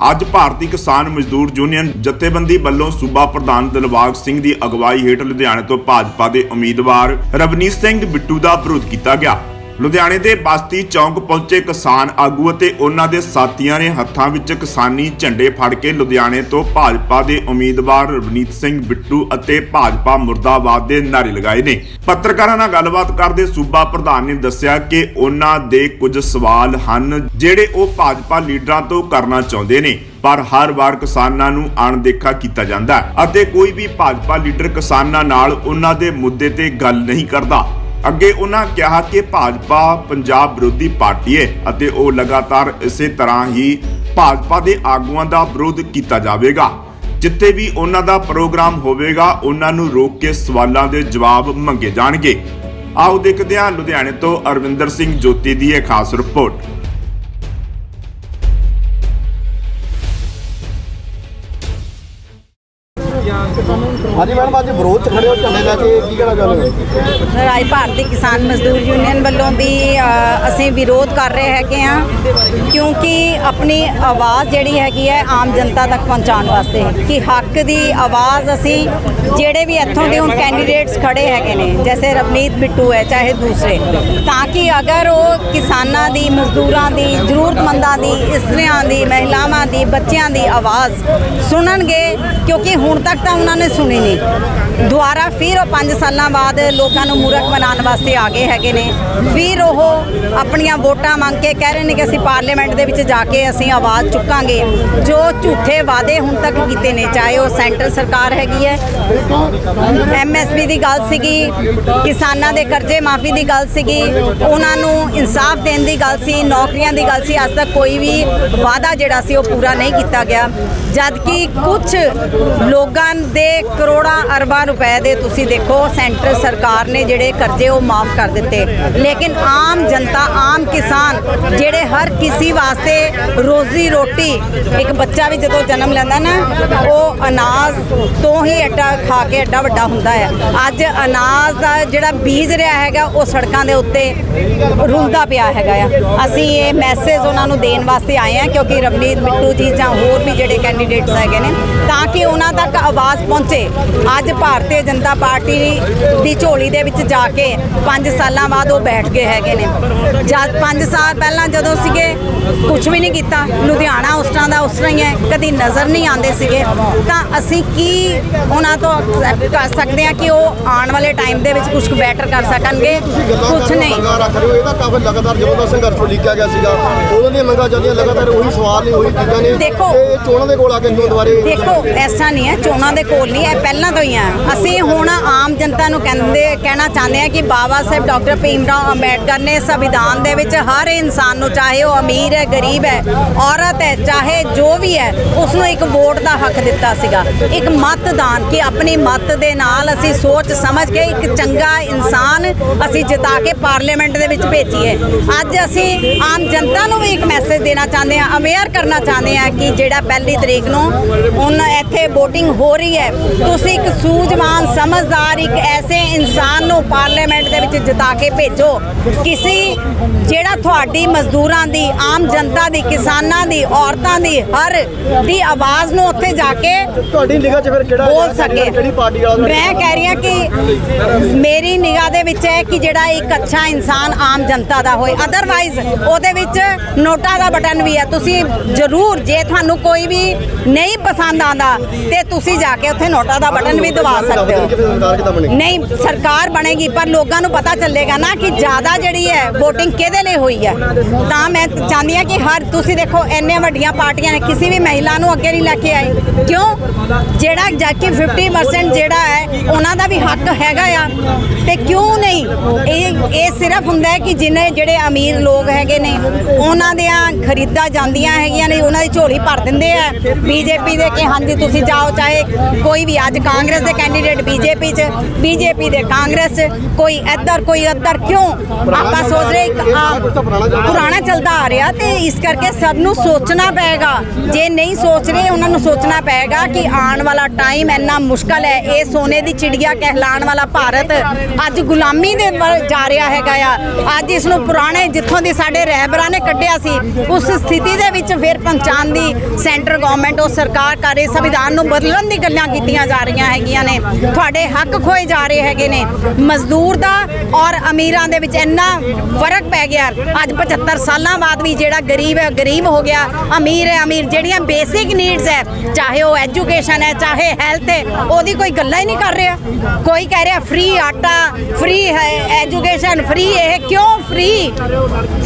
ਅੱਜ ਭਾਰਤੀ ਕਿਸਾਨ ਮਜ਼ਦੂਰ ਯੂਨੀਅਨ ਜਥੇਬੰਦੀ ਵੱਲੋਂ ਸੂਬਾ ਪ੍ਰਧਾਨ ਦਿਲਬਾਗ ਸਿੰਘ ਦੀ ਅਗਵਾਈ ਹੇਠ ਲੁਧਿਆਣੇ ਤੋਂ ਭਾਜਪਾ ਦੇ ਉਮੀਦਵਾਰ ਰਵਨੀਤ ਸਿੰਘ ਬਿੱਟੂ ਦਾ ਵਿਰੋਧ ਕੀਤਾ ਗਿਆ। ਲੁਧਿਆਣੇ ਦੇ ਬਸਤੀ ਚੌਂਕ ਪਹੁੰਚੇ ਕਿਸਾਨ ਆਗੂ ਅਤੇ ਉਹਨਾਂ ਦੇ ਸਾਥੀਆਂ ਨੇ ਹੱਥਾਂ ਵਿੱਚ ਕਿਸਾਨੀ ਝੰਡੇ ਫੜ ਕੇ ਲੁਧਿਆਣੇ ਤੋਂ ਭਾਜਪਾ ਦੇ ਉਮੀਦਵਾਰ ਰਵਨੀਤ ਸਿੰਘ ਬਿੱਟੂ ਅਤੇ ਭਾਜਪਾ ਮੁਰਦਾਬਾਦ ਦੇ ਨਾਰੇ ਲਗਾਏ ਨੇ। ਪੱਤਰਕਾਰਾਂ ਨਾਲ ਗੱਲਬਾਤ ਕਰਦੇ ਸੂਬਾ ਪ੍ਰਧਾਨ ਨੇ ਦੱਸਿਆ ਕਿ ਉਹਨਾਂ ਦੇ ਕੁਝ ਸਵਾਲ ਹਨ ਜਿਹੜੇ ਉਹ ਭਾਜਪਾ ਲੀਡਰਾਂ ਤੋਂ ਕਰਨਾ ਚਾਹੁੰਦੇ ਨੇ, ਪਰ ਹਰ ਵਾਰ ਕਿਸਾਨਾਂ ਨੂੰ ਅਣਦੇਖਾ ਕੀਤਾ ਜਾਂਦਾ ਹੈ ਅਤੇ ਕੋਈ ਵੀ ਭਾਜਪਾ ਲੀਡਰ ਕਿਸਾਨਾਂ ਨਾਲ ਉਹਨਾਂ ਦੇ ਮੁੱਦੇ ਤੇ ਗੱਲ ਨਹੀਂ ਕਰਦਾ। ਅੱਗੇ ਉਹਨਾਂ ਕਿਹਾ ਕਿ ਭਾਜਪਾ ਪੰਜਾਬ ਵਿਰੋਧੀ ਪਾਰਟੀ ਹੈ ਅਤੇ ਉਹ ਲਗਾਤਾਰ ਇਸੇ ਤਰ੍ਹਾਂ ਹੀ ਭਾਜਪਾ ਦੇ ਆਗੂਆਂ ਦਾ ਵਿਰੋਧ ਕੀਤਾ ਜਾਵੇਗਾ। ਜਿੱਥੇ ਵੀ ਉਹਨਾਂ ਦਾ ਪ੍ਰੋਗਰਾਮ ਹੋਵੇਗਾ, ਉਹਨਾਂ ਨੂੰ ਰੋਕ ਕੇ ਸਵਾਲਾਂ ਦੇ ਜਵਾਬ ਮੰਗੇ ਜਾਣਗੇ। ਆਓ ਦੇਖਦੇ ਹਾਂ ਲੁਧਿਆਣੇ ਤੋਂ ਅਰਵਿੰਦਰ ਸਿੰਘ ਜੋਤੀ ਦੀ ਇਹ ਖਾਸ ਰਿਪੋਰਟ। ਹਾਂਜੀ ਮੈਡਮ ਅੱਜ ਵਿਰੋਧ ਚ ਖੜੇ ਹੋ ਝੰਡੇ ਲੈ ਕੇ ਕੀ ਕਹਿਣਾ ਚਾਹੁੰਦੇ ਹੋ? ਰਾਜ ਭਾਰਤੀ ਕਿਸਾਨ ਮਜ਼ਦੂਰ ਯੂਨੀਅਨ ਵੱਲੋਂ ਵੀ ਅ, ਅਸੀਂ ਵਿਰੋਧ ਕਰ ਰਹੇ ਹੈਗੇ ਆ ਕਿਉਂਕਿ ਆਪਣੀ ਆਵਾਜ਼ ਜਿਹੜੀ ਹੈਗੀ ਹੈ ਆਮ ਜਨਤਾ ਤੱਕ ਪਹੁੰਚਾਉਣ ਵਾਸਤੇ ਕਿ ਹੱਕ ਦੀ ਆਵਾਜ਼ ਅਸੀਂ ਜਿਹੜੇ ਵੀ ਇੱਥੋਂ ਦੇ ਹੁਣ ਕੈਂਡੀਡੇਟਸ ਖੜੇ ਹੈਗੇ ਨੇ ਜੈਸੇ ਰਵਨੀਤ ਬਿੱਟੂ ਹੈ ਚਾਹੇ ਦੂਸਰੇ ਤਾਂ ਕਿ ਅਗਰ ਉਹ ਕਿਸਾਨਾਂ ਦੀ ਮਜ਼ਦੂਰਾਂ ਦੀ ਜ਼ਰੂਰਤਮੰਦਾਂ ਦੀ ਇਸਤਰੀਆਂ ਦੀ ਮਹਿਲਾਵਾਂ ਦੀ ਬੱਚਿਆਂ ਦੀ ਆਵਾਜ਼ ਸੁਣਨਗੇ ਕਿਉਂਕਿ ਹੁਣ ਤੱਕ ਤਾਂ ਉਹਨਾਂ ਨੇ ਸੁਣੀ ਨਹੀਂ อีก ਦੁਬਾਰਾ ਫਿਰ ਉਹ 5 ਸਾਲਾਂ ਬਾਅਦ ਲੋਕਾਂ ਨੂੰ ਮੂਰਖ ਬਣਾਉਣ ਵਾਸਤੇ ਆ ਗਏ ਹੈਗੇ ਨੇ। ਫਿਰ ਉਹ ਆਪਣੀਆਂ ਵੋਟਾਂ ਮੰਗ ਕੇ ਕਹਿ ਰਹੇ ਨੇ ਕਿ ਅਸੀਂ ਪਾਰਲੀਮੈਂਟ ਦੇ ਵਿੱਚ ਜਾ ਕੇ ਅਸੀਂ ਆਵਾਜ਼ ਚੁੱਕਾਂਗੇ। ਜੋ ਝੂਠੇ ਵਾਅਦੇ ਹੁਣ ਤੱਕ ਕੀਤੇ ਨੇ, ਚਾਹੇ ਉਹ ਸੈਂਟਰ ਸਰਕਾਰ ਹੈਗੀ ਹੈ ਐਮਐਸਪੀ ਦੀ ਗੱਲ ਸੀਗੀ, ਕਿਸਾਨਾਂ ਦੇ ਕਰਜ਼ੇ ਮਾਫੀ ਦੀ ਗੱਲ ਸੀਗੀ, ਉਹਨਾਂ ਨੂੰ ਇਨਸਾਫ ਦੇਣ ਦੀ ਗੱਲ ਸੀ, ਨੌਕਰੀਆਂ ਦੀ ਗੱਲ ਸੀ, ਅੱਜ ਤੱਕ ਕੋਈ ਵੀ ਵਾਅਦਾ ਜਿਹੜਾ ਸੀ ਉਹ ਪੂਰਾ ਨਹੀਂ ਕੀਤਾ ਗਿਆ। ਜਦ ਕਿ ਕੁਝ ਲੋਕਾਂ ਦੇ ਕਰੋੜਾਂ ਅਰਬਾਂ ਰੁਪਏ ਦੇ, ਤੁਸੀਂ ਦੇਖੋ, ਸੈਂਟਰ ਸਰਕਾਰ ਨੇ ਜਿਹੜੇ ਕਰਜ਼ੇ ਉਹ ਮਾਫ ਕਰ ਦਿੱਤੇ। ਲੇਕਿਨ ਆਮ ਜਨਤਾ, ਆਮ ਕਿਸਾਨ ਜਿਹੜੇ ਹਰ ਕਿਸੇ ਵਾਸਤੇ ਰੋਜ਼ੀ ਰੋਟੀ, ਇੱਕ ਬੱਚਾ ਵੀ ਜਦੋਂ ਜਨਮ ਲੈਂਦਾ ਨਾ, ਉਹ ਅਨਾਜ ਤੋਂ ਹੀ ਐਡਾ ਖਾ ਕੇ ਐਡਾ ਵੱਡਾ ਹੁੰਦਾ ਹੈ। ਅੱਜ ਅਨਾਜ ਦਾ ਜਿਹੜਾ ਬੀਜ ਰਿਹਾ ਹੈਗਾ, ਉਹ ਸੜਕਾਂ ਦੇ ਉੱਤੇ ਰੁਲਦਾ ਪਿਆ ਹੈਗਾ ਆ। ਅਸੀਂ ਇਹ ਮੈਸੇਜ ਉਹਨਾਂ ਨੂੰ ਦੇਣ ਵਾਸਤੇ ਆਏ ਆ ਕਿਉਂਕਿ ਰਵਨੀਤ ਮਿੱਟੂ ਜੀ ਜਾਂ ਹੋਰ ਵੀ ਜਿਹੜੇ ਕੈਂਡੀਡੇਟਸ ਹੈਗੇ ਨੇ, ਤਾਂ ਕਿ ਉਹਨਾਂ ਤੱਕ ਆਵਾਜ਼ ਪਹੁੰਚੇ। ਅੱਜ ਭਾਰਤੀ ਜਨਤਾ ਪਾਰਟੀ ਦੀ ਝੋਲੀ ਦੇ ਵਿੱਚ ਜਾ ਕੇ 5 ਸਾਲਾਂ ਬਾਅਦ ਉਹ ਬੈਠ ਗਏ ਹੈਗੇ ਨੇ। ਜਦ 5 ਸਾਲ ਪਹਿਲਾਂ ਜਦੋਂ ਸੀਗੇ ਕੁਝ ਵੀ ਨਹੀਂ ਕੀਤਾ। ਲੁਧਿਆਣਾ ਉਸ ਤਰ੍ਹਾਂ ਦਾ ਉਸ ਤਰ੍ਹਾਂ ਹੀ ਹੈ ਕਦੀ ਨਜ਼ਰ ਨਹੀਂ ਆਉਂਦੇ ਸੀਗੇ। ਤਾਂ ਅਸੀਂ ਕੀ ਉਹਨਾਂ ਤੋਂ ਕਰ ਸਕਦੇ ਹਾਂ ਕਿ ਉਹ ਆਉਣ ਵਾਲੇ ਟਾਈਮ ਦੇ ਵਿੱਚ ਕੁਝ ਬੈਟਰ ਕਰ ਸਕਣਗੇ? ਕੁਝ ਨਹੀਂ। ਰੱਖ ਰਹੇ ਹੋ ਇਹਦਾ ਕਾਫੀ ਲਗਾਤਾਰ ਜਦੋਂ ਦਾ ਸੰਘਰਸ਼ ਲਿਖਿਆ ਗਿਆ ਸੀਗਾ ਉਦੋਂ ਦੀਆਂ ਮੰਗਾਂ ਚੱਲਦੀਆਂ ਲਗਾਤਾਰ ਉਹੀ ਸਵਾਲ ਨੇ ਉਹੀ ਚੀਜ਼ਾਂ ਨੇ ਦੇਖੋ। ਚੋਣਾਂ ਦੇ ਕੋਲ ਆ ਕੇ ਕਿਉਂ ਦੁਬਾਰੇ ਦੇਖੋ ਐਸਾ ਨਹੀਂ ਹੈ ਚੋਣਾਂ ਦੇ ਕੋਲ ਨਹੀਂ ਇਹ ਪਹਿਲਾਂ ਤੋਂ ਹੀ ਆ ਅਸੀਂ ਹੁਣ ਆਮ ਜਨਤਾ ਨੂੰ ਕਹਿੰਦੇ, ਕਹਿਣਾ ਚਾਹੁੰਦੇ ਆ ਕਿ ਬਾਬਾ ਸਾਹਿਬ ਡਾਕਟਰ ਭੀਮ ਰਾਓ ਅੰਬੇਡਕਰ ਨੇ ਸੰਵਿਧਾਨ ਦੇ ਵਿੱਚ ਹਰ ਇਨਸਾਨ ਨੂੰ, ਚਾਹੇ ਉਹ ਅਮੀਰ ਹੈ, ਗਰੀਬ ਹੈ, ਔਰਤ ਹੈ, ਚਾਹੇ ਜੋ ਵੀ ਹੈ ਉਸ ਨੂੰ ਇੱਕ ਵੋਟ ਦਾ ਹੱਕ ਦਿੱਤਾ ਸੀਗਾ। ਇੱਕ ਮਤਦਾਨ ਕਿ ਆਪਣੀ ਮਤ ਦੇ ਨਾਲ ਅਸੀਂ ਸੋਚ ਸਮਝ ਕੇ ਇੱਕ ਚੰਗਾ ਇਨਸਾਨ ਅਸੀਂ ਜਿਤਾ ਕੇ ਪਾਰਲੀਮੈਂਟ ਦੇ ਵਿੱਚ ਭੇਜੀਏ। ਅੱਜ ਅਸੀਂ ਆਮ ਜਨਤਾ ਨੂੰ ਵੀ ਇੱਕ ਮੈਸੇਜ ਦੇਣਾ ਚਾਹੁੰਦੇ ਹਾਂ ਅਵੇਅਰ ਕਰਨਾ ਚਾਹੁੰਦੇ ਹਾਂ ਕਿ ਜਿਹੜਾ ਪਹਿਲੀ ਤਰੀਕ ਨੂੰ ਹੁਣ ਇੱਥੇ VOTING ਹੋ ਰਹੀ ਹੈ, ਤੁਸੀਂ ਇੱਕ ਸੂਝ ਸੂਝਵਾਨ ਸਮਝਦਾਰ ਇੱਕ ਐਸੇ ਇਨਸਾਨ ਨੂੰ ਪਾਰਲੀਮੈਂਟ ਦੇ ਵਿੱਚ ਜਿਤਾ ਕੇ ਭੇਜੋ ਕਿਸੇ ਜਿਹੜਾ ਤੁਹਾਡੀ ਮਜ਼ਦੂਰਾਂ ਦੀ ਆਮ ਜਨਤਾ ਦੀ ਕਿਸਾਨਾਂ ਦੀ ਔਰਤਾਂ ਦੀ ਹਰ ਦੀ ਆਵਾਜ਼ ਨੂੰ ਉੱਥੇ ਜਾ ਕੇ ਤੁਹਾਡੀ ਨਿਗਾਹ 'ਚ ਫਿਰ ਕਿਹੜਾ ਬੋਲ ਸਕੇ। ਕਿਹੜੀ ਪਾਰਟੀ ਵਾਲਾ ਮੈਂ ਕਹਿ ਰਹੀ ਹਾਂ ਕਿ ਮੇਰੀ ਨਿਗਾਹ ਦੇ ਵਿੱਚ ਹੈ ਕਿ ਜਿਹੜਾ ਇੱਕ ਅੱਛਾ ਇਨਸਾਨ ਆਮ ਜਨਤਾ ਦਾ ਹੋਏ। ਅਦਰਵਾਈਜ਼ ਉਹਦੇ ਵਿੱਚ ਨੋਟਾ ਦਾ ਬਟਨ ਵੀ ਹੈ। ਤੁਸੀਂ ਜ਼ਰੂਰ ਜੇ ਤੁਹਾਨੂੰ ਕੋਈ ਵੀ ਨਹੀਂ ਪਸੰਦ ਆਂਦਾ ਤੇ ਤੁਸੀਂ ਜਾ ਕੇ ਉੱਥੇ ਨੋਟਾ ਦਾ ਬਟਨ ਵੀ ਦਬਾ ਸਕਦੇ ਹੋ? ਨਹੀਂ ਸਰਕਾਰ ਬਣੇਗੀ ਪਰ ਲੋਕਾਂ ਨੂੰ ਪਤਾ ਚੱਲੇਗਾ ਨਾ ਕਿ ਜ਼ਿਆਦਾ ਜਿਹੜੀ ਹੈ VOTING ਕਿਹਦੇ ਲਈ ਹੋਈ ਹੈ। ਤਾਂ ਮੈਂ ਚਾਹੁੰਦੀ ਹਾਂ ਕਿ ਹਰ ਤੁਸੀਂ ਦੇਖੋ ਇੰਨੇ ਵੱਡੀਆਂ ਪਾਰਟੀਆਂ ਨੇ ਕਿਸੇ ਵੀ ਮਹਿਲਾ ਨੂੰ ਅੱਗੇ ਨਹੀਂ ਲੈ ਕੇ ਆਈ ਕਿਉਂ? ਜਿਹੜਾ ਜਾ ਕੇ 50% ਜਿਹੜਾ ਹੈ ਉਹਨਾਂ ਦਾ ਵੀ ਹੱਕ ਹੈਗਾ ਆ। ਤੇ ਕਿਉਂ ਨਹੀਂ? ਇਹ ਇਹ ਸਿਰਫ ਹੁੰਦਾ ਹੈ ਕਿ ਜਿਨੇ ਜਿਹੜੇ ਅਮੀਰ ਲੋਕ ਹੈਗੇ ਨੇ ਉਹਨਾਂ ਦੀਆਂ ਖਰੀਦਾ ਜਾਂਦੀਆਂ ਹੈਗੀਆਂ ਨੇ ਉਹਨਾਂ ਦੀ ਝੋਲੀ ਭਰ ਦਿੰਦੇ ਆ। ਬੀਜੇਪੀ ਦੇ ਕਿ ਹਾਂਜੀ ਤੁਸੀਂ ਜਾਓ ਚਾਹੇ ਕੋਈ ਵੀ ਅੱਜ ਕਾਂਗਰਸ ਦੇ ਕੈਂਡੀਡੇਟ ਬੀਜੇਪੀ 'ਚ ਬੀਜੇਪੀ ਦੇ ਕਾਂਗਰਸ 'ਚ ਕੋਈ ਇੱਧਰ ਕੋਈ ਉੱਧਰ ਕਿਉਂ? ਆਪਾਂ ਸੋਚ ਰਹੇ ਇੱਕ ਆਮ ਪੁਰਾਣਾ ਚੱਲਦਾ ਆ ਰਿਹਾ ਤੇ ਇਸ ਕਰਕੇ ਸਭ ਨੂੰ ਸੋਚਣਾ ਪਏਗਾ। ਜੇ ਨਹੀਂ ਸੋਚ ਰਹੇ ਉਹਨਾਂ ਨੂੰ ਸੋਚਣਾ ਪਏਗਾ ਕਿ ਆਉਣ ਵਾਲਾ ਟਾਈਮ ਇੰਨਾ ਮੁਸ਼ਕਲ ਹੈ। ਇਹ ਸੋਨੇ ਦੀ ਚਿੜੀਆ ਕਹਿਲਾਣ ਵਾਲਾ ਭਾਰਤ ਅੱਜ ਗੁਲਾਮੀ ਦੇ ਵੱਲ ਜਾ ਰਿਹਾ ਹੈਗਾ ਆ। ਅੱਜ ਇਸ ਨੂੰ ਪੁਰਾਣੇ ਜਿੱਥੋਂ ਦੀ ਸਾਡੇ ਰਹਿਬਰਾਂ ਨੇ ਕੱਢਿਆ ਸੀ ਉਸ ਸਥਿਤੀ ਦੇ ਵਿੱਚ ਫਿਰ ਪਹੁੰਚਾਉਣ ਦੀ ਸੈਂਟਰ ਗਵਰਨਮੈਂਟ ਉਹ ਸਰਕਾਰ ਕਰ ਸੰਵਿਧਾਨ ਨੂੰ ਬਦਲਣ ਦੀ ਗੱਲਾਂ ਕੀਤੀਆਂ ਜਾ ਰਹੀਆਂ ਹੈਗੀਆਂ ਨੇ। ਤੁਹਾਡੇ ਹੱਕ ਖੋਏ ਜਾ ਰਹੇ ਹੈਗੇ ਨੇ। ਮਜ਼ਦੂਰ ਦਾ ਔਰ ਅਮੀਰਾਂ ਦੇ ਵਿੱਚ ਇੰਨਾ ਫ਼ਰਕ ਪੈ ਗਿਆ। ਅੱਜ 75 ਸਾਲਾਂ ਬਾਅਦ ਵੀ ਜਿਹੜਾ ਗਰੀਬ ਹੈ, ਗਰੀਬ ਹੋ ਗਿਆ, ਅਮੀਰ ਹੈ, ਅਮੀਰ, ਜਿਹੜੀਆਂ ਬੇਸਿਕ ਨੀਡਸ ਹੈ, ਚਾਹੇ ਉਹ ਐਜੂਕੇਸ਼ਨ ਹੈ, ਚਾਹੇ ਹੈਲਥ ਹੈ, ਉਹਦੀ ਕੋਈ ਗੱਲਾਂ ਹੀ ਨਹੀਂ ਕਰ ਰਿਹਾ। ਕੋਈ ਕਹਿ ਰਿਹਾ ਫ੍ਰੀ ਆਟਾ ਫ੍ਰੀ ਹੈ ਐਜੂਕੇਸ਼ਨ ਫ੍ਰੀ ਇਹ ਕਿਉਂ ਫ੍ਰੀ?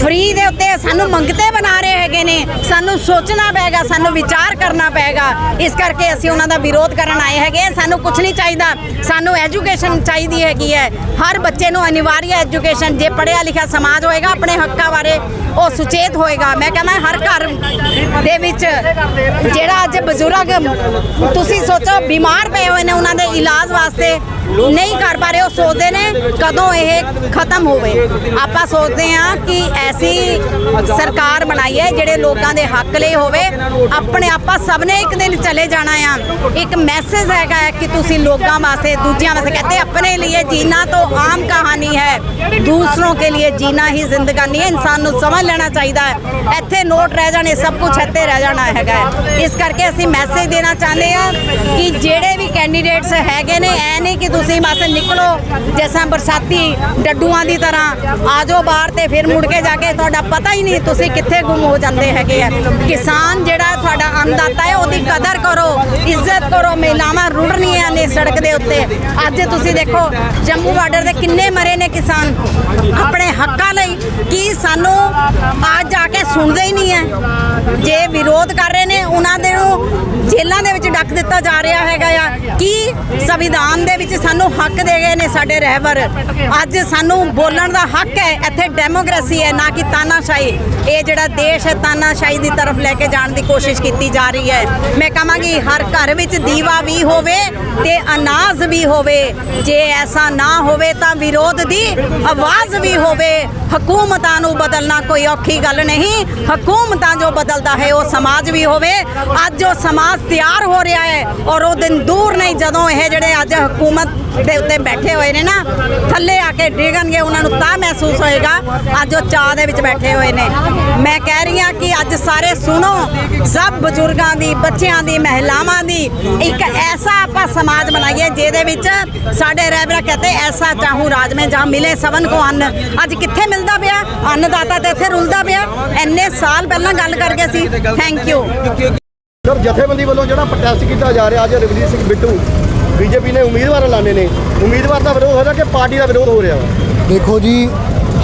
ਫ੍ਰੀ ਦੇ ਉੱਤੇ ਸਾਨੂੰ ਮੰਗਤੇ ਬਣਾ ਰਹੇ ਹੈਗੇ ਨੇ, ਸਾਨੂੰ ਸੋਚਣਾ ਪਏਗਾ, ਸਾਨੂੰ ਵਿਚਾਰ ਕਰਨਾ ਪਏਗਾ। ਇਸ ਕਰਕੇ ਅਸੀਂ ਉਹਨਾਂ ਦਾ ਵਿਰੋਧ ਕਰਨ ਆਏ ਹੈਗੇ ਸਾਨੂੰ ਕੁਝ ਨਹੀਂ ਚਾਹੀਦਾ। ਸਾਨੂੰ ਐਜੂਕੇਸ਼ਨ ਚਾਹੀਦੀ ਹੈਗੀ ਹੈ। ਹਰ ਬੱਚੇ ਨੂੰ ਅਨਿਵਾਰੀ ਐਜੂਕੇਸ਼ਨ, ਜੇ ਪੜਿਆ ਲਿਖਿਆ ਸਮਾਜ ਹੋਏਗਾ, ਆਪਣੇ ਹੱਕਾਂ ਬਾਰੇ ਉਹ ਸੁਚੇਤ ਹੋਏਗਾ। ਮੈਂ ਕਹਿੰਦਾ ਹਰ ਘਰ ਦੇ ਵਿੱਚ ਜਿਹੜਾ ਅੱਜ ਬਜ਼ੁਰਗ, ਤੁਸੀਂ ਸੋਚੋ, ਬਿਮਾਰ ਪਏ ਹੋਏ ਨੇ ਉਹਨਾਂ ਦੇ ਇਲਾਜ ਵਾਸਤੇ। ਨਹੀਂ ਕਰ ਪਾ ਰਹੇ, ਉਹ ਸੋਚਦੇ ਨੇ ਕਦੋਂ ਇਹ ਖਤਮ ਹੋਵੇ। ਆਪਾਂ ਸੋਚਦੇ ਆ ਕਿ ਐਸੀ ਸਰਕਾਰ ਬਣਾਈ ਹੈ ਜਿਹੜੇ ਲੋਕਾਂ ਦੇ ਹੱਕ ਲਈ ਹੋਵੇ। ਆਪਣੇ ਆਪਾਂ ਸਭ ਨੇ ਇੱਕ ਦਿਨ ਚਲੇ ਜਾਣਾ ਆ। ਇੱਕ ਮੈਸੇਜ ਹੈਗਾ ਕਿ ਤੁਸੀਂ ਲੋਕਾਂ ਵਾਸਤੇ, ਦੂਜਿਆਂ ਵਾਸਤੇ ਕਹਤੇ ਆਪਣੇ ਲਈ ਜੀਣਾ ਤੋਂ ਆਮ ਕਹਾਣੀ ਹੈ। ਦੂਸਰੋਂ ਕੇ ਲਈ ਜੀਣਾ ਹੀ ਜ਼ਿੰਦਗਾ ਨਹੀਂ ਹੈ। ਇਨਸਾਨ ਨੂੰ ਸਮਝ ਲੈਣਾ ਚਾਹੀਦਾ ਹੈ। ਇੱਥੇ ਨੋਟ ਰਹਿ ਜਾਣੇ, ਸਭ ਕੁਝ ਇੱਥੇ ਰਹਿ ਜਾਣਾ ਹੈਗਾ ਇਸ ਕਰਕੇ ਅਸੀਂ ਮੈਸੇਜ ਦੇਣਾ ਚਾਹੁੰਦੇ ਆ ਕਿ ਜਿਹੜੇ ਵੀ ਕੈਂਡੀਡੇਟਸ ਹੈਗੇ ਨੇ, ਐ ਨਹੀਂ ਕਿ ਤੁਸੀਂ ਤੁਸੀਂ ਬਸ ਨਿਕਲੋ ਜੈਸਾ ਬਰਸਾਤੀ ਡੱਡੂਆਂ ਦੀ ਤਰ੍ਹਾਂ ਆ ਜਾਓ ਬਾਹਰ ਤੇ ਫਿਰ ਮੁੜ ਕੇ ਜਾ ਕੇ ਤੁਹਾਡਾ ਪਤਾ ਹੀ ਨਹੀਂ ਤੁਸੀਂ ਕਿੱਥੇ ਗੁੰਮ ਹੋ ਜਾਂਦੇ ਹੈਗੇ ਆ। ਕਿਸਾਨ ਜਿਹੜਾ ਤੁਹਾਡਾ ਅੰਨਦਾਤਾ ਹੈ, ਉਹਦੀ ਕਦਰ ਕਰੋ, ਇੱਜ਼ਤ ਕਰੋ, ਮਹਿਲਾਵਾਂ ਰੁੜ ਰਹੀਆਂ ਨੇ ਸੜਕ ਦੇ ਉੱਤੇ। ਅੱਜ ਤੁਸੀਂ ਦੇਖੋ, ਜੰਮੂ ਬਾਰਡਰ ਦੇ ਕਿੰਨੇ ਮਰੇ ਨੇ ਕਿਸਾਨ। ਆਪਣੇ ਹੱਕਾਂ ਲਈ ਕੀ ਸਾਨੂੰ ਅੱਜ ਜਾ ਕੇ ਸੁਣਦੇ ਹੀ ਨਹੀਂ ਹੈ। ਜੇ ਵਿਰੋਧ ਕਰ ਰਹੇ ਨੇ, ਉਹਨਾਂ ਦੇ ਨੂੰ ਜੇਲ੍ਹਾਂ ਦੇ ਵਿੱਚ ਡੱਕ ਦਿੱਤਾ ਜਾ ਰਿਹਾ ਹੈਗਾ ਆ। ਕੀ ਸੰਵਿਧਾਨ ਦੇ ਵਿੱਚ ਸਾਨੂੰ ਹੱਕ ਦੇ ਗਏ ਨੇ ਸਾਡੇ ਰਹਿਬਰ। ਅੱਜ ਸਾਨੂੰ ਬੋਲਣ ਦਾ ਹੱਕ ਹੈ, ਇੱਥੇ ਡੈਮੋਕ੍ਰੇਸੀ ਹੈ, ਨਾ ਕਿ ਤਾਨਾਸ਼ਾਹੀ। ਇਹ ਜਿਹੜਾ ਦੇਸ਼ ਹੈ, ਤਾਨਾਸ਼ਾਹੀ ਦੀ ਤਰਫ ਲੈ ਕੇ ਜਾਣ ਦੀ ਕੋਸ਼ਿਸ਼ ਕੀਤੀ ਜਾ ਰਹੀ ਹੈ। ਮੈਂ ਕਹਾਂਗੀ, ਹਰ ਘਰ ਵਿੱਚ ਦੀਵਾ ਵੀ ਹੋਵੇ ਤੇ ਅਨਾਜ ਵੀ ਹੋਵੇ। ਜੇ ਐਸਾ ਨਾ ਹੋਵੇ ਤਾਂ ਵਿਰੋਧ ਦੀ ਆਵਾਜ਼ ਵੀ ਹੋਵੇ। ਹਕੂਮਤਾਂ ਨੂੰ ਬਦਲਣਾ ਕੋਈ ਔਖੀ ਗੱਲ ਨਹੀਂ। ਹਕੂਮਤਾਂ ਜੋ ਬਦਲਦਾ ਹੈ, ਉਹ ਸਮਾਜ ਵੀ ਹੋਵੇ। ਅੱਜ ਜੋ ਸਮਾਜ ਤਿਆਰ ਹੋ ਰਿਹਾ ਹੈ ਔਰ ਉਹ ਦਿਨ ਦੂਰ ਨਹੀਂ, ਜਦੋਂ ਇਹ ਜਿਹੜੇ ਅੱਜ ਹਕੂਮਤ ਦੇ ਉੱਤੇ ਬੈਠੇ ਹੋਏ ਨੇ ਨਾ, ਥੱਲੇ ਆ ਕੇ ਡਿੱਗਣਗੇ, ਉਹਨਾਂ ਨੂੰ ਤਾਂ ਮਹਿਸੂਸ ਹੋਏਗਾ, ਅੱਜ ਉਹ ਚਾਹ ਦੇ ਵਿੱਚ ਬੈਠੇ ਹੋਏ ਨੇ। ਮੈਂ ਕਹਿ ਰਹੀ ਹਾਂ ਕਿ ਅੱਜ ਸਾਰੇ ਸੁਣੋ, ਸਭ ਬਜ਼ੁਰਗਾਂ ਦੀ, ਬੱਚਿਆਂ ਦੀ, ਮਹਿਲਾਵਾਂ ਦੀ, ਇੱਕ ਐਸਾ ਆਪਾਂ ਸਮਾਜ ਬਣਾਈਏ ਜਿਹਦੇ ਵਿੱਚ ਸਾਡੇ ਰਹਿਬਰਾ ਕਹਤੇ, ਐਸਾ ਚਾਹੂੰ ਰਾਜ ਮੈਂ ਜਹਾਂ ਮਿਲੇ ਸਵਨ ਕੋ ਅੰਨ। ਅੱਜ ਕਿੱਥੇ ਮਿਲਦਾ ਪਿਆ? ਅੰਨਦਾਤਾ ਤੇ ਇੱਥੇ ਰੁਲਦਾ ਪਿਆ। ਇੰਨੇ ਸਾਲ ਪਹਿਲਾਂ ਗੱਲ ਕਰ ਗਏ ਸੀ। ਥੈਂਕ ਯੂ ਸਰ, ਜਥੇਬੰਦੀ ਵੱਲੋਂ ਜਿਹੜਾ ਪ੍ਰੋਟੈਸਟ ਕੀਤਾ ਜਾ ਰਿਹਾ ਅੱਜ ਰਵਨੀਤ ਸਿੰਘ ਬਿੱਟੂ ਬੀਜੇਪੀ ਨੇ ਉਮੀਦਵਾਰ ਐਲਾਨੇ ਨੇ। ਉਮੀਦਵਾਰ ਦਾ ਵਿਰੋਧ ਹੋ ਰਿਹਾ ਕਿ ਪਾਰਟੀ ਦਾ ਵਿਰੋਧ ਹੋ ਰਿਹਾ ਦੇਖੋ ਜੀ,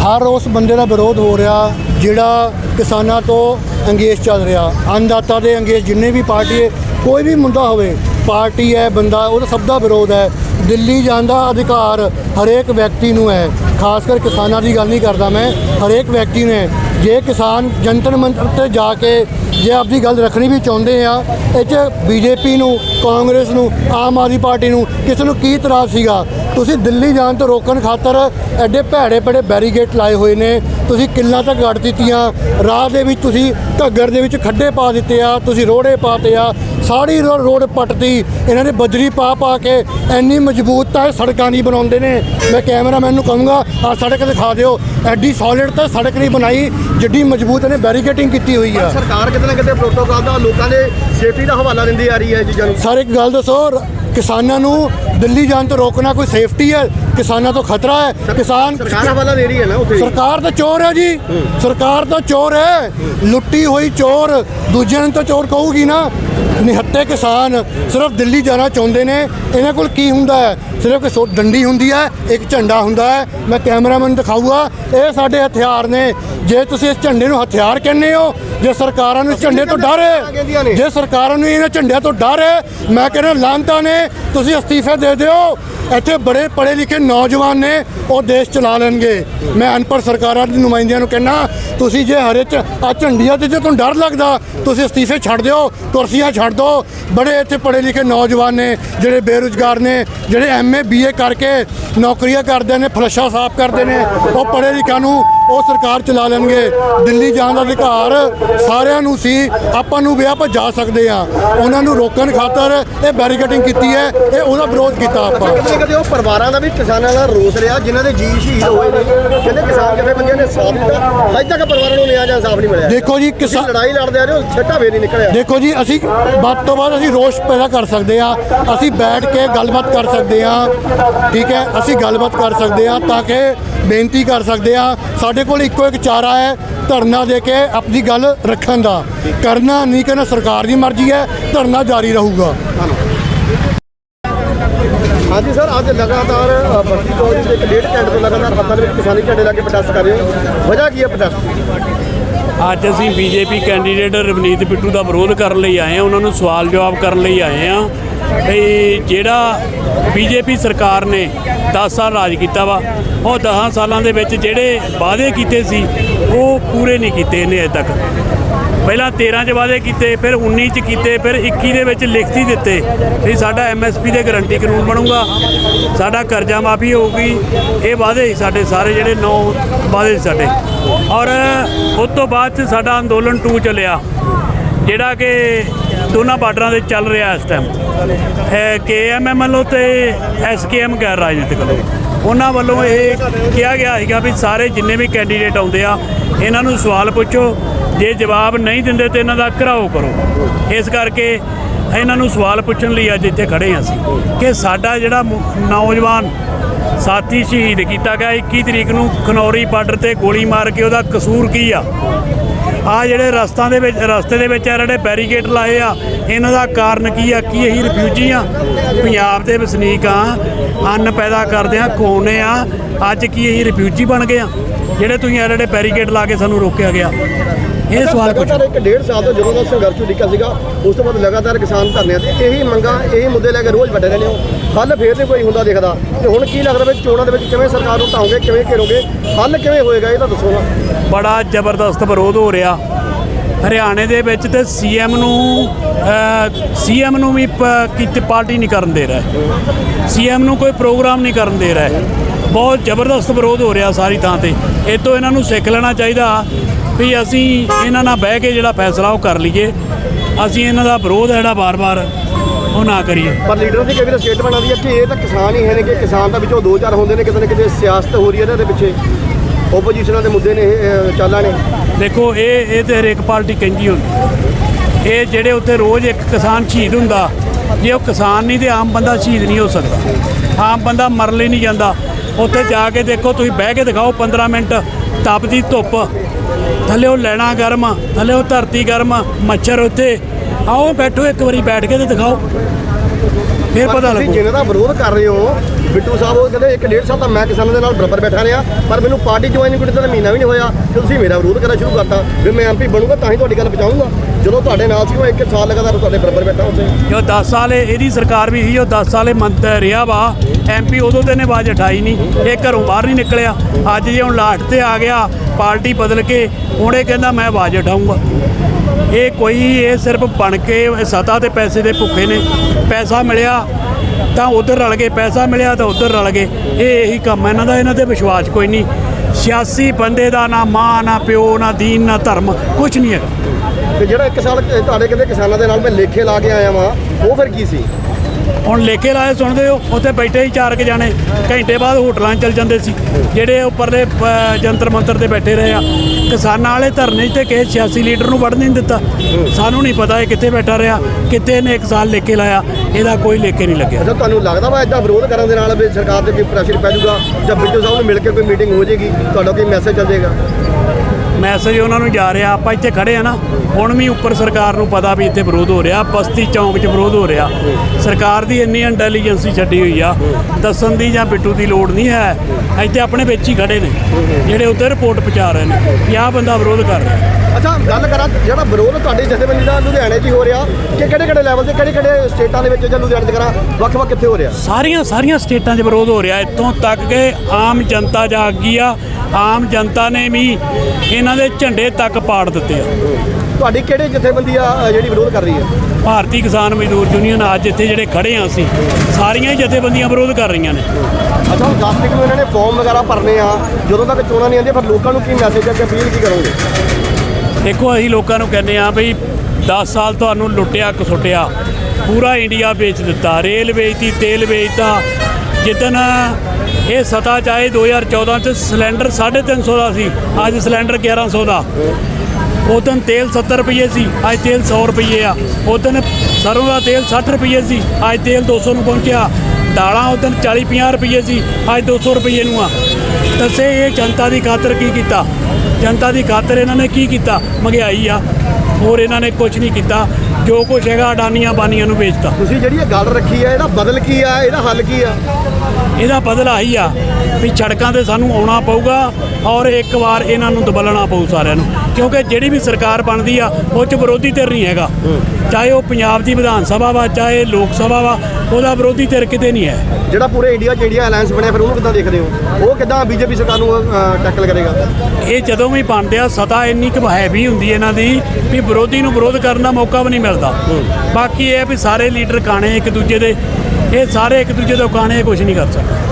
ਹਰ ਉਸ ਬੰਦੇ ਦਾ ਵਿਰੋਧ ਹੋ ਰਿਹਾ ਜਿਹੜਾ ਕਿਸਾਨਾਂ ਤੋਂ ਅੰਗੇਜ ਚੱਲ ਰਿਹਾ। ਅੰਨਦਾਤਾ ਦੇ ਅੰਗੇਜ ਜਿੰਨੇ ਵੀ ਪਾਰਟੀ ਹੈ, ਕੋਈ ਵੀ ਮੁੰਡਾ ਹੋਵੇ, ਪਾਰਟੀ ਹੈ, ਬੰਦਾ, ਉਹਦਾ ਸਭ ਦਾ ਵਿਰੋਧ ਹੈ। ਦਿੱਲੀ ਜਾਣ ਦਾ ਅਧਿਕਾਰ ਹਰੇਕ ਵਿਅਕਤੀ ਨੂੰ ਹੈ। ਖਾਸ ਕਰ ਕਿਸਾਨਾਂ ਦੀ ਗੱਲ ਨਹੀਂ ਕਰਦਾ ਮੈਂ, ਹਰੇਕ ਵਿਅਕਤੀ ਨੇ, ਜੇ ਕਿਸਾਨ ਜੰਤਰ ਮੰਤਰ ਤੇ ਜਾ ਕੇ ਜੇ ਆਪਦੀ ਗੱਲ ਰੱਖਣੀ ਵੀ ਚਾਹੁੰਦੇ ਆ, ਇਹ 'ਚ ਬੀਜੇਪੀ ਨੂੰ, ਕਾਂਗਰਸ ਨੂੰ, ਆਮ ਆਦਮੀ ਪਾਰਟੀ ਨੂੰ ਕਿਸੇ ਨੂੰ ਕੀ ਇਤਰਾਜ਼ ਸੀਗਾ? ਤੁਸੀਂ ਦਿੱਲੀ ਜਾਣ ਤੋਂ ਰੋਕਣ ਖਾਤਰ ਐਡੇ ਭੈੜੇ ਭੈੜੇ ਬੈਰੀਗੇਟ ਲਾਏ ਹੋਏ ਨੇ, ਤੁਸੀਂ ਕਿੱਲਾਂ ਤੱਕ ਗੱਡ ਦਿੱਤੀਆਂ, ਰਾਹ ਦੇ ਵਿੱਚ ਤੁਸੀਂ ਘੱਗਰ ਦੇ ਵਿੱਚ ਖੱਡੇ ਪਾ ਦਿੱਤੇ ਆ, ਤੁਸੀਂ ਰੋੜੇ ਪਾਤੇ ਆ ਸਾਰੀ ਰੋ- ਰੋਡ ਪੱਟਦੀ ਇਹਨਾਂ ਨੇ ਬਜਰੀ ਪਾ ਪਾ ਕੇ ਇੰਨੀ ਮਜ਼ਬੂਤ ਤਾਂ ਇਹ ਸੜਕਾਂ ਨਹੀਂ ਬਣਾਉਂਦੇ ਨੇ। ਮੈਂ ਕੈਮਰਾਮੈਨ ਨੂੰ ਕਹੂੰਗਾ ਆ ਸੜਕ ਦਿਖਾ ਦਿਓ। ਐਡੀ ਸੋਲਿਡ ਤਾਂ ਸੜਕ ਨਹੀਂ ਬਣਾਈ ਜਿੱਡੀ ਮਜ਼ਬੂਤ ਇਹਨੇ ਬੈਰੀਕੇਟਿੰਗ ਕੀਤੀ ਹੋਈ ਆ। ਸਰਕਾਰ ਕਿਤੇ ਨਾ ਕਿਤੇ ਪ੍ਰੋਟੋਕਾਲ ਦਾ ਲੋਕਾਂ ਦੇ ਸੇਫਟੀ ਦਾ ਹਵਾਲਾ ਦਿੰਦੀ ਆ ਰਹੀ ਹੈ ਇਹ ਚੀਜ਼ਾਂ ਨੂੰ ਸਰ ਇੱਕ ਗੱਲ ਦੱਸੋ ਰ- ਕਿਸਾਨਾਂ ਨੂੰ ਦਿੱਲੀ ਜਾਣ ਤੋਂ ਰੋਕਣਾ ਕੋਈ ਸੇਫਟੀ ਹੈ? ਕਿਸਾਨਾਂ ਤੋਂ ਖਤਰਾ ਹੈ? ਕਿਸਾਨ ਸਰਕਾਰ ਹਵਾਲਾ ਦੇ ਰਹੀ ਹੈ ਨਾ ਉੱਥੇ ਸਰਕਾਰ ਤਾਂ ਚੋਰ ਹੈ ਜੀ। ਸਰਕਾਰ ਤਾਂ ਚੋਰ ਹੈ। ਲੁੱਟੀ ਹੋਈ ਚੋਰ ਦੂਜਿਆਂ ਨੂੰ ਤਾਂ ਚੋਰ ਕਹੂਗੀ ਨਾ। ਨਿਹੱਤੇ ਕਿਸਾਨ ਸਿਰਫ ਦਿੱਲੀ ਜਾਣਾ ਚਾਹੁੰਦੇ ਨੇ, ਇਹਨਾਂ ਕੋਲ ਕੀ ਹੁੰਦਾ ਹੈ? ਸਿਰਫ ਇੱਕ ਸੋ- ਡੰਡੀ ਹੁੰਦੀ ਹੈ, ਇੱਕ ਝੰਡਾ ਹੁੰਦਾ ਹੈ। ਮੈਂ ਕੈਮਰਾਮੈਨ ਦਿਖਾਊਗਾ। ਇਹ ਸਾਡੇ ਹਥਿਆਰ ਨੇ। ਜੇ ਤੁਸੀਂ ਇਸ ਝੰਡੇ ਨੂੰ ਹਥਿਆਰ ਕਹਿੰਦੇ ਹੋ, ਜੇ ਸਰਕਾਰਾਂ ਨੂੰ ਇਸ ਝੰਡੇ ਤੋਂ ਡਰ ਹੈ, ਜੇ ਸਰਕਾਰਾਂ ਨੂੰ ਇਹਨਾਂ ਝੰਡਿਆਂ ਤੋਂ ਡਰ ਹੈ, ਮੈਂ ਕਹਿੰਦਾ ਲਾਂਤਾਂ ਨੇ, ਤੁਸੀਂ ਅਸਤੀਫੇ ਦੇ ਦਿਓ। ਇੱਥੇ ਬੜੇ ਪੜ੍ਹੇ ਲਿਖੇ ਨੌਜਵਾਨ ਨੇ, ਉਹ ਦੇਸ਼ ਚਲਾ ਲੈਣਗੇ। ਮੈਂ ਅਨਪੜ੍ਹ ਸਰਕਾਰਾਂ ਦੇ ਨੁਮਾਇੰਦਿਆਂ ਨੂੰ ਕਹਿੰਦਾ, ਤੁਸੀਂ ਜੇ ਹਰੇ ਚ ਆ ਝੰਡੀਆਂ ਤੇ ਜੇ ਤੁਹਾਨੂੰ ਡਰ ਲੱਗਦਾ, ਤੁਸੀਂ ਅਸਤੀਫੇ ਛੱਡ ਦਿਓ, ਕੁਰਸੀਆਂ ਛੱਡ ਦਿਓ ਬੜੇ ਇੱਥੇ ਪੜ੍ਹੇ ਲਿਖੇ ਨੌਜਵਾਨ ਨੇ, ਜਿਹੜੇ ਬੇਰੁਜ਼ਗਾਰ ਨੇ, ਜਿਹੜੇ ਐਮਏ ਬੀਏ ਕਰਕੇ ਨੌਕਰੀਆਂ ਕਰਦੇ ਨੇ, ਫਲਸ਼ਾਂ ਸਾਫ਼ ਕਰਦੇ ਨੇ। ਉਹ ਪੜ੍ਹੇ ਲਿਖਿਆਂ ਨੂੰ ਉਹ ਸਰਕਾਰ ਚਲਾ ਲੈਣਗੇ। ਦਿੱਲੀ ਜਾਣ ਦਾ ਅਧਿਕਾਰ ਸਾਰਿਆਂ ਨੂੰ ਸੀ। ਆਪਾਂ ਨੂੰ ਵੀ ਆਪਾਂ ਜਾ ਸਕਦੇ ਆ ਉਹਨਾਂ ਨੂੰ ਰੋਕਣ ਖਾਤਰ ਇਹ ਬੈਰੀਕੇਡਿੰਗ ਕੀਤੀ ਹੈ। ਇਹ ਉਹਦਾ ਵਿਰੋਧ ਕੀਤਾ ਆਪਾਂ। ਕਦੇ ਕਦੇ ਉਹ ਪਰਿਵਾਰਾਂ ਦਾ ਵੀ ਕਿਸਾਨਾਂ ਦਾ ਰੋਸ ਰਿਹਾ ਜਿਨ੍ਹਾਂ ਦੇ ਜੀ ਸ਼ਹੀਦ ਹੋਏ ਨੇ। ਕਹਿੰਦੇ ਕਿਸਾਨ ਜਥੇਬੰਦੀਆਂ ਨੇ ਸਾਥ ਦਿੱਤਾ। ਅਜੇ ਤੱਕ ਪਰਿਵਾਰਾਂ ਨੂੰ ਨਿਆਂ ਜਾਂ ਇਨਸਾਫ ਨਹੀਂ ਮਿਲਿਆ। ਦੇਖੋ ਜੀ ਕਿਸਾਨ ਲੜਾਈ ਲੜਦੇ ਆ ਰਹੇ ਹੋ ਛੱਟਾ ਵੇ ਨਹੀਂ ਨਿਕਲਿਆ। ਦੇਖੋ ਜੀ ਅਸੀਂ ਵੱਧ ਤੋਂ ਵੱਧ ਅਸੀਂ ਰੋਸ਼ ਪੈਦਾ ਕਰ ਸਕਦੇ ਆ ਅਸੀਂ ਬੈਠ ਕੇ ਗੱਲਬਾਤ ਕਰ ਸਕਦੇ ਆ ਠੀਕ ਹੈ ਅਸੀਂ ਗੱਲਬਾਤ ਕਰ ਸਕਦੇ ਆ ਤਾਂ ਕਿ ਬੇਨਤੀ ਕਰ ਸਕਦੇ ਆ ਸਾਡੇ ਕੋਲ ਇੱਕੋ ਇੱਕ ਚਾਰਾ ਹੈ ਧਰਨਾ ਦੇ ਕੇ ਆਪਣੀ ਗੱਲ ਰੱਖਣ ਦਾ। ਕਰਨਾ ਨਹੀਂ ਕਰਨਾ ਸਰਕਾਰ ਦੀ ਮਰਜ਼ੀ ਹੈ ਧਰਨਾ ਜਾਰੀ ਰਹੂਗਾ। ਹਾਂਜੀ ਸਰ ਅੱਜ ਲਗਾਤਾਰ ਭਰਤੀ ਦੇ ਇੱਕ ਡੇਢ ਘੰਟੇ ਤੋਂ ਲਗਾਤਾਰ ਹੱਥਾਂ ਦੇ ਵਿੱਚ ਕਿਸਾਨੀ ਝੰਡੇ ਲਾ ਕੇ ਪ੍ਰੋਟੈਸਟ ਕਰ ਰਹੇ ਹੋ। ਵਜ੍ਹਾ ਕੀ ਹੈ ਪ੍ਰੋਟੈਸਟ? ਦੀ ਅੱਜ ਅਸੀਂ ਬੀਜੇਪੀ ਕੈਂਡੀਡੇਟ ਰਵਨੀਤ ਬਿੱਟੂ ਦਾ ਵਿਰੋਧ ਕਰਨ ਲਈ ਆਏ ਹਾਂ ਉਹਨਾਂ ਨੂੰ ਸਵਾਲ ਜਵਾਬ ਕਰਨ ਲਈ ਆਏ ਹਾਂ। ਵੀ ਜਿਹੜਾ ਬੀਜੇਪੀ ਸਰਕਾਰ ਨੇ 10 ਸਾਲ ਰਾਜ ਕੀਤਾ ਵਾ, ਉਹ 10 ਸਾਲਾਂ ਦੇ ਵਿੱਚ ਜਿਹੜੇ ਵਾਅਦੇ ਕੀਤੇ ਸੀ, ਉਹ ਪੂਰੇ ਨਹੀਂ ਕੀਤੇ ਇਹਨੇ ਅਜੇ ਤੱਕ। ਪਹਿਲਾਂ 13 ਚ ਵਾਅਦੇ ਕੀਤੇ, ਫਿਰ 19 ਚ ਕੀਤੇ, ਫਿਰ 21 ਦੇ ਵਿੱਚ ਲਿਖਤੀ ਦਿੱਤੇ ਵੀ ਸਾਡਾ ਐਮਐਸਪੀ ਦੇ ਗਰੰਟੀ ਕਾਨੂੰਨ ਬਣੂਗਾ, ਸਾਡਾ ਕਰਜ਼ਾ ਮਾਫੀ ਹੋਊਗੀ। ਇਹ ਵਾਅਦੇ ਸੀ ਸਾਡੇ ਸਾਰੇ ਜਿਹੜੇ ਨੌ ਵਾਅਦੇ ਸੀ ਸਾਡੇ। ਔਰ ਉਸ ਤੋਂ ਬਾਅਦ ਚ ਸਾਡਾ ਅੰਦੋਲਨ 2 ਚੱਲਿਆ। ਜਿਹੜਾ ਕਿ ਦੋਨਾਂ ਬਾਰਡਰਾਂ ਦੇ ਚੱਲ ਰਿਹਾ ਇਸ ਟਾਈਮ ਕੇਐਮਐਮ ਵੱਲੋਂ ਤੇ ਐਸਕੇਐਮ ਗੈਰ ਰਾਜਨੀਤਿਕ ਵੱਲੋਂ। ਉਹਨਾਂ ਵੱਲੋਂ ਇਹ ਕਿਹਾ ਗਿਆ ਸੀਗਾ ਵੀ ਸਾਰੇ ਜਿੰਨੇ ਵੀ ਕੈਂਡੀਡੇਟ ਆਉਂਦੇ ਆ, ਇਹਨਾਂ ਨੂੰ ਸਵਾਲ ਪੁੱਛੋ, ਜੇ ਜਵਾਬ ਨਹੀਂ ਦਿੰਦੇ ਤੇ ਇਹਨਾਂ ਦਾ ਘਰਾਓ ਕਰੋ। ਇਸ ਕਰਕੇ ਇਹਨਾਂ ਨੂੰ ਸਵਾਲ ਪੁੱਛਣ ਲਈ ਅੱਜ ਇੱਥੇ ਖੜੇ ਹਾਂ ਅਸੀਂ ਕਿ ਸਾਡਾ ਜਿਹੜਾ ਨੌਜਵਾਨ ਸਾਥੀ ਸ਼ਹੀਦ ਕੀਤਾ ਗਿਆ 21 ਤਰੀਕ ਨੂੰ ਖਨੌਰੀ ਬਾਰਡਰ ਤੇ ਗੋਲੀ ਮਾਰ ਕੇ ਉਹਦਾ ਕਸੂਰ ਕੀ ਆ? ਆ ਜਿਹੜੇ ਰਸਤਾਂ ਦੇ ਵਿੱਚ ਰਸਤੇ ਦੇ ਵਿੱਚ ਆ ਜਿਹੜੇ ਬੈਰੀਕੇਡ ਲਾਏ ਆ ਇਹਨਾਂ ਦਾ ਕਾਰਨ ਕੀ ਆ? ਕੀ ਅਸੀਂ ਰਿਫਿਊਜੀ ਆ? ਪੰਜਾਬ ਦੇ ਵਸਨੀਕ ਆ ਅੰਨ ਪੈਦਾ ਕਰਦੇ ਆ ਖੋਨੇ ਆ। ਅੱਜ ਕੀ ਅਸੀਂ ਰਿਫਿਊਜੀ ਬਣ ਗਏ ਆ? ਜਿਹੜੇ ਤੁਸੀਂ ਆ ਜਿਹੜੇ ਬੈਰੀਕੇਡ ਲਾ ਕੇ ਸਾਨੂੰ ਰੋਕਿਆ ਗਿਆ। ਇਹ ਸਵਾਲ ਪੁੱਛੋ। ਲਗਾਤਾਰ ਇੱਕ ਡੇਢ ਸਾਲ ਤੋਂ ਜਦੋਂ ਦਾ ਸੰਘਰਸ਼ ਉਡੀਕਾ ਸੀਗਾ ਉਸ ਤੋਂ ਬਾਅਦ ਲਗਾਤਾਰ ਕਿਸਾਨ ਧਰਨਿਆਂ ਤੇ ਇਹੀ ਮੰਗਾਂ ਇਹੀ ਮੁੱਦੇ ਲੈ ਕੇ ਰੋਜ਼ ਵੱਡੇ ਰਹਿੰਦੇ ਹੋ। ਹੱਲ ਫੇਰ ਨਹੀਂ ਕੋਈ ਹੁੰਦਾ ਦਿਖਦਾ। ਤੇ ਹੁਣ ਕੀ ਲੱਗਦਾ ਵੀ ਚੋਣਾਂ ਦੇ ਵਿੱਚ ਕਿਵੇਂ ਸਰਕਾਰ ਨੂੰ ਢਾਉਂਗੇ ਕਿਵੇਂ ਘੇਰੋਗੇ, ਹੱਲ ਕਿਵੇਂ ਹੋਏਗਾ ਇਹ ਤਾਂ ਦੱਸੋ ਨਾ। ਬੜਾ ਜ਼ਬਰਦਸਤ ਵਿਰੋਧ ਹੋ ਰਿਹਾ। ਹਰਿਆਣੇ ਦੇ ਵਿੱਚ ਤੇ ਸੀਐਮ ਨੂੰ ਸੀਐਮ ਨੂੰ ਵੀ ਪ- ਪਾਰਟੀ ਨਹੀਂ ਕਰਨ ਦੇ ਰਿਹਾ। ਸੀਐਮ ਨੂੰ ਕੋਈ ਪ੍ਰੋਗਰਾਮ ਨਹੀਂ ਕਰਨ ਦੇ ਰਿਹਾ। ਬਹੁਤ ਜ਼ਬਰਦਸਤ ਵਿਰੋਧ ਹੋ ਰਿਹਾ ਸਾਰੀ ਥਾਂ ਤੇ। ਇਹ ਤੋਂ ਇਹਨਾਂ ਨੂੰ ਸਿੱਖ ਲੈਣਾ ਚਾਹੀਦਾ ਵੀ ਅਸੀਂ ਇਹਨਾਂ ਨਾਲ ਬਹਿ ਕੇ ਜਿਹੜਾ ਫੈਸਲਾ ਉਹ ਕਰ ਲਈਏ। ਅਸੀਂ ਇਹਨਾਂ ਦਾ ਵਿਰੋਧ ਹੈ ਜਿਹੜਾ ਬਾਰ-ਬਾਰ ਉਹ ਨਾ ਕਰੀਏ। ਪਰ ਲੀਡਰਾਂ ਦੀ ਵਾਰ ਸਟੇਟਮੈਂਟ ਆਉਂਦੀ ਹੈ ਕਿ ਇਹ ਤਾਂ ਕਿਸਾਨ ਹੀ ਹੈ ਨੇ ਕਿ ਕਿਸਾਨ ਤਾਂ ਵਿੱਚੋਂ ਦੋ ਚਾਰ ਹੁੰਦੇ ਨੇ ਕਿਤੇ ਨਾ ਕਿਤੇ ਸਿਆਸਤ ਹੋ ਰਹੀ ਹੈ ਇਹਨਾਂ ਦੇ ਪਿੱਛੇ। ਓਪੋਜੀਸ਼ਨਾਂ ਦੇ ਮੁੱਦੇ ਨੇ ਇਹ ਅਹ, ਚਾਲਾਂ ਨੇ। ਦੇਖੋ ਇਹ ਇਹ ਤੇ ਹਰੇਕ ਪਾਰਟੀ ਕਹਿੰਦੀ ਹੁੰਦੀ ਇਹ ਜਿਹੜੇ ਉੱਥੇ ਰੋਜ਼ ਇੱਕ ਕਿਸਾਨ ਸ਼ਹੀਦ ਹੁੰਦਾ ਜੇ ਉਹ ਕਿਸਾਨ ਨਹੀਂ ਤੇ ਆਮ ਬੰਦਾ ਸ਼ਹੀਦ ਨਹੀਂ ਹੋ ਸਕਦਾ। ਆਮ ਬੰਦਾ ਮਰ ਲਈ ਨਹੀਂ ਜਾਂਦਾ। ਉੱਥੇ ਜਾ ਕੇ ਦੇਖੋ ਤੁਸੀਂ ਬਹਿ ਕੇ ਦਿਖਾਓ 15 ਮਿੰਟ ਤਪਦੀ ਧੁੱਪ। ਥੱਲੇ ਉਹ ਲੈਣਾ ਗਰਮ ਥੱਲੇ ਉਹ ਧਰਤੀ ਗਰਮ ਮੱਛਰ ਉੱਥੇ। ਆਓ ਬੈਠੋ ਇੱਕ ਵਾਰੀ ਬੈਠ ਕੇ ਤੇ ਦਿਖਾਓ। ਫਿਰ ਪਤਾ ਲੱਗੂ। ਜਿਹਨਾਂ ਦਾ ਵਿਰੋਧ ਕਰ ਰਹੇ ਹੋ। ਬਿੱਟੂ ਸਾਹਿਬ ਉਹ ਕਹਿੰਦੇ ਇੱਕ ਡੇਢ ਸਾਲ ਤਾਂ ਮੈਂ ਕਿਸਾਨਾਂ ਦੇ ਨਾਲ ਬਰਾਬਰ ਬੈਠਾ ਰਿਹਾ ਪਰ ਮੈਨੂੰ ਪਾਰਟੀ ਜੁਆਇਨ ਕੀਤੀ ਤਾਂ ਮਹੀਨਾ ਵੀ ਨਹੀਂ ਹੋਇਆ ਤੇ ਤੁਸੀਂ ਮੇਰਾ ਵਿਰੋਧ ਕਰਨਾ ਸ਼ੁਰੂ ਕਰਤਾ। ਵੀ ਮੈਂ ਐਮਪੀ ਬਣੂਗਾ ਤਾਂ ਹੀ ਤੁਹਾਡੀ ਗੱਲ ਪਹੁੰਚਾਊਂਗਾ ਜਦੋਂ ਤੁਹਾਡੇ ਨਾਲ ਸੀ ਉਹ ਇੱਕ ਸਾਲ ਲਗਾਤਾਰ ਤੁਹਾਡੇ ਬਰਾਬਰ ਬੈਠਾ ਉੱਥੇ। ਜੋ 10 ਸਾਲ ਇਹ- ਇਹਦੀ ਸਰਕਾਰ ਵੀ ਸੀ ਉਹ 10 ਸਾਲੇ ਮੰਤਰ ਰਿਹਾ ਵਾ। ਐਮਪੀ ਉਦੋਂ ਤੇ ਨੇ ਆਵਾਜ਼ ਉਠਾਈ ਨਹੀਂ। ਇਹ ਘਰੋਂ ਬਾਹਰ ਨਹੀਂ ਨਿਕਲਿਆ। ਅੱਜ ਜੇ ਹੁਣ ਲਾਟ ਤੇ ਆ ਗਿਆ ਪਾਰਟੀ ਬਦਲ ਕੇ ਹੁਣ ਇਹ ਕਹਿੰਦਾ ਮੈਂ ਆਵਾਜ਼ ਉਠਾਊਂਗਾ। ਇਹ ਕੋਈ ਇਹ ਸਿਰਫ ਬਣ ਕੇ ਸਤਾ ਤੇ ਪੈਸੇ ਦੇ ਭੁੱਖੇ ਨੇ। ਪੈਸਾ ਮਿਲਿਆ ਤਾਂ ਉਧਰ ਰਲ ਗਏ ਪੈਸਾ ਮਿਲਿਆ ਤਾਂ ਉਧਰ ਰਲ ਗਏ। ਇਹ ਇਹੀ ਕੰਮ ਹੈ। ਇਹਨਾਂ ਦਾ ਇਹਨਾਂ ਤੇ ਵਿਸ਼ਵਾਸ ਕੋਈ ਨਹੀਂ। 86 ਬੰਦੇ ਦਾ ਨਾ ਮਾਂ ਨਾ ਪਿਓ ਨਾ ਦੀਨ ਨਾ ਧਰਮ ਕੁਝ ਨਹੀਂ ਹੈਗਾ। ਤੇ ਜਿਹੜਾ ਇੱਕ ਸਾਲ ਤੁਹਾਡੇ ਕਹਿੰਦੇ ਕਿਸਾਨਾਂ ਦੇ ਨਾਲ ਮੈਂ ਲੇਖੇ ਲਾ ਕੇ ਆਇਆ ਵਾਂ ਉਹ ਫਿਰ ਕੀ ਸੀ? ਹੁਣ ਲੇਖੇ ਲਾਏ ਸੁਣਦੇ ਹੋ ਉੱਥੇ ਬੈਠੇ ਹੀ ਚਾਰ ਕੇ ਜਾਣੇ ਘੰਟੇ ਬਾਅਦ ਹੋਟਲਾਂ 'ਚ ਚਲ ਜਾਂਦੇ ਸੀ। ਜਿਹੜੇ ਉੱਪਰਲੇ ਜੰਤਰ ਮੰਤਰ ਤੇ ਬੈਠੇ ਰਹੇ ਆ। ਕਿਸਾਨਾਂ ਵਾਲੇ ਧਰਨੇ 'ਚ ਤੇ ਕਿਸੇ 86 ਲੀਡਰ ਨੂੰ ਵੜਨ ਨਹੀਂ ਦਿੱਤਾ। ਸਾਨੂੰ ਨਹੀਂ ਪਤਾ ਇਹ ਕਿੱਥੇ ਬੈਠਾ ਰਿਹਾ, ਕਿੱਥੇ ਇਹਨੇ ਇੱਕ ਸਾਲ ਲੇਖੇ ਲਾਇਆ, ਇਹਦਾ ਕੋਈ ਲੇਖੇ ਨਹੀਂ ਲੱਗਿਆ। ਅੱਛਾ, ਤੁਹਾਨੂੰ ਲੱਗਦਾ ਵਾ ਇਦਾਂ ਵਿਰੋਧ ਕਰਨ ਦੇ ਨਾਲ ਵੀ ਸਰਕਾਰ ਤੇ ਕੋਈ ਪ੍ਰੈਸ਼ਰ ਪੈ ਜਾਊਗਾ ਜਾਂ ਬਿੱਟੂ ਸਾਹਿਬ ਨੂੰ ਮਿਲ ਕੇ ਕੋਈ ਮੀਟਿੰਗ ਹੋ ਜਾਏਗੀ? ਤੁਹਾਡਾ ਕੋਈ ਮੈਸੇਜ ਚੱਲ ਜਾਏਗਾ? ਮੈਸੇਜ ਉਹਨਾਂ ਨੂੰ ਜਾ ਰਿਹਾ ਆਪਾਂ ਇੱਥੇ ਖੜੇ ਆ ਨਾ ਹੁਣ ਵੀ ਉੱਪਰ ਸਰਕਾਰ ਨੂੰ ਪਤਾ ਵੀ ਇੱਥੇ ਵਿਰੋਧ ਹੋ ਰਿਹਾ ਬਸਤੀ ਚੌਂਕ 'ਚ ਵਿਰੋਧ ਹੋ ਰਿਹਾ। ਸਰਕਾਰ ਦੀ ਇੰਨੀ ਇੰਟੈਲੀਜੈਂਸੀ ਛੱਡੀ ਹੋਈ ਆ ਦੱਸਣ ਦੀ ਜਾਂ ਬਿੱਟੂ ਦੀ ਲੋੜ ਨਹੀਂ ਹੈ ਇੱਥੇ ਆਪਣੇ ਵਿੱਚ ਹੀ ਖੜੇ ਨੇ ਜਿਹੜੇ ਉੱਤੇ ਰਿਪੋਰਟ ਪਹੁੰਚਾ ਰਹੇ ਨੇ ਕਿ ਆਹ ਬੰਦਾ ਵਿਰੋਧ ਕਰ ਰਿਹਾ। ਅੱਛਾ ਗੱਲ ਕਰਾਂ ਜਿਹੜਾ ਵਿਰੋਧ ਤੁਹਾਡੀ ਜਥੇਬੰਦੀ ਦਾ ਲੁਧਿਆਣੇ 'ਚ ਹੀ ਹੋ ਰਿਹਾ ਕਿ ਕਿਹੜੇ ਕਿਹੜੇ ਲੈਵਲ ਤੇ ਕਿਹੜੇ ਕਿਹੜੇ ਸਟੇਟਾਂ ਦੇ ਵਿੱਚ ਜਾਂ ਲੁਧਿਆਣੇ 'ਚ ਕਰਾਂ ਵੱਖ-ਵੱਖ ਕਿੱਥੇ ਹੋ ਰਿਹਾ? ਸਾਰੀਆਂ ਸਾਰੀਆਂ ਸਟੇਟਾਂ 'ਚ ਵਿਰੋਧ ਹੋ ਰਿਹਾ ਇੱਥੋਂ ਤੱਕ ਕਿ ਆਮ ਜਨਤਾ ਜਾਗ ਗਈ ਆ ਆਮ ਜਨਤਾ ਨੇ ਵੀ ਇਹਨਾਂ ਦੇ ਝੰਡੇ ਤੱਕ ਪਾੜ ਦਿੱਤੇ ਆ। ਤੁਹਾਡੀ ਕਿਹੜੀ ਜਥੇਬੰਦੀ ਆ ਜਿਹੜੀ ਵਿਰੋਧ ਕਰ ਰਹੀ ਹੈ? ਭਾਰਤੀ ਕਿਸਾਨ ਮਜ਼ਦੂਰ ਯੂਨੀਅਨ ਅੱਜ ਇੱਥੇ ਜਿਹੜੇ ਖੜੇ ਆ ਅਸੀਂ ਸਾਰੀਆਂ ਹੀ ਜਥੇਬੰਦੀਆਂ ਵਿਰੋਧ ਕਰ ਰਹੀਆਂ ਨੇ। ਅੱਛਾ ਹੁਣ 10 ਤਰੀਕ ਨੂੰ ਇਹਨਾਂ ਨੇ ਫਾਰਮ ਵਗੈਰਾ ਭਰਨੇ ਆ ਜਦੋਂ ਤੱਕ ਚੋਣਾਂ ਨਹੀਂ ਆਉਂਦੀਆਂ ਫਿਰ ਲੋਕਾਂ ਨੂੰ ਕੀ ਮੈਸੇਜ ਹੈ ਕਿ ਅਪੀਲ ਕੀ ਕਰੋਗੇ? ਦੇਖੋ ਅਸੀਂ ਲੋਕਾਂ ਨੂੰ ਕਹਿੰਦੇ ਆ ਬਈ 10 ਸਾਲ ਤੁਹਾਨੂੰ ਲੁੱਟਿਆ ਕਸੁੱਟਿਆ ਪੂਰਾ ਇੰਡੀਆ ਵੇਚ ਦਿੱਤਾ ਰੇਲ ਵੇਚਤੀ ਤੇਲ ਵੇਚਤਾ ਜਿੱਦਨ ਇਹ ਸਤਾ ਚਾਹੇ 2014 ਚ ਸਿਲੰਡਰ 350 ਦਾ ਸੀ, ਅੱਜ ਸਿਲੰਡਰ 1100 ਦਾ। ਉਦੋਂ ਤੇਲ 70 ਰੁਪਏ ਸੀ, ਅੱਜ ਤੇਲ 100 ਰੁਪਏ ਆ। ਉਦੋਂ ਸਰੋਂ ਦਾ ਤੇਲ 60 ਰੁਪਏ ਸੀ, ਅੱਜ ਤੇਲ 200 ਨੂੰ ਪਹੁੰਚਿਆ। ਦਾਲਾਂ ਉਦੋਂ 40 50 ਰੁਪਏ ਸੀ, ਅੱਜ 200 ਰੁਪਏ ਨੂੰ ਆ। ਦੱਸੇ ਇਹ ਜਨਤਾ ਦੀ ਖਾਤਰ ਕੀ ਕੀਤਾ? ਜਨਤਾ ਦੀ ਖਾਤਰ ਇਹਨਾਂ ਨੇ ਕੀ ਕੀਤਾ? ਮਹਿੰਗਾਈ ਆ। ਹੋਰ ਇਹਨਾਂ ਨੇ ਕੁਝ ਨਹੀਂ ਕੀਤਾ। ਜੋ ਕੁਝ ਹੈਗਾ ਅਡਾਨੀਆਂ ਬਾਨੀਆਂ ਨੂੰ ਵੇਚਤਾ। ਤੁਸੀਂ ਜਿਹੜੀ ਇਹ ਗੱਲ ਰੱਖੀ ਆ, ਇਹਦਾ ਬਦਲ ਕੀ ਆ? ਇਹਦਾ ਹੱਲ ਕੀ ਆ? ਇਹਦਾ ਬਦਲ ਆਹੀ ਆ ਵੀ ਸੜਕਾਂ ਤੇ ਸਾਨੂੰ ਆਉਣਾ ਪਊਗਾ ਔਰ ਇੱਕ ਵਾਰ ਇਹਨਾਂ ਨੂੰ ਦਬਲਣਾ ਪਊ ਸਾਰਿਆਂ ਨੂੰ। ਕਿਉਂਕਿ ਜਿਹੜੀ ਵੀ ਸਰਕਾਰ ਬਣਦੀ ਆ ਉਹ ਚ ਵਿਰੋਧੀ ਧਿਰ ਨਹੀਂ ਹੈਗਾ। ਚਾਹੇ ਉਹ ਪੰਜਾਬ ਦੀ ਵਿਧਾਨ ਸਭਾ ਵਾ ਚਾਹੇ ਲੋਕ ਸਭਾ ਵਾ ਉਹਦਾ ਵਿਰੋਧੀ ਧਿਰ ਕਿਤੇ ਨਹੀਂ ਹੈ। ਜਿਹੜਾ ਪੂਰੇ ਇੰਡੀਆ 'ਚ ਇੰਡੀਆ ਅਲਾਈਅੰਸ ਬਣਿਆ ਫਿਰ ਉਹਨੂੰ ਕਿੱਦਾਂ ਦੇਖਦੇ ਹੋ? ਉਹ ਕਿੱਦਾਂ ਬੀਜੇਪੀ ਸਰਕਾਰ ਨੂੰ ਟੈਕਲ ਕਰੇਗਾ? ਇਹ ਜਦੋਂ ਵੀ ਬਣਦੇ ਆ ਸਤਾ ਇੰਨੀ ਕੁ ਹੈਵੀ ਹੁੰਦੀ ਹੈ ਇਹਨਾਂ ਦੀ ਵੀ ਵਿਰੋਧੀ ਨੂੰ ਵਿਰੋਧ ਕਰਨ ਦਾ ਮੌਕਾ ਵੀ ਨਹੀਂ ਮਿਲਦਾ। ਬਾਕੀ ਇਹ ਹੈ ਵੀ ਸਾਰੇ ਲੀਡਰ ਕਾਣੇ ਇੱਕ ਦੂਜੇ ਦੇ ਇਹ ਸਾਰੇ ਇੱਕ ਦੂਜੇ ਤੋਂ ਕਾਣੇ ਕੁਝ ਨਹੀਂ ਕਰ ਸਕਦੇ।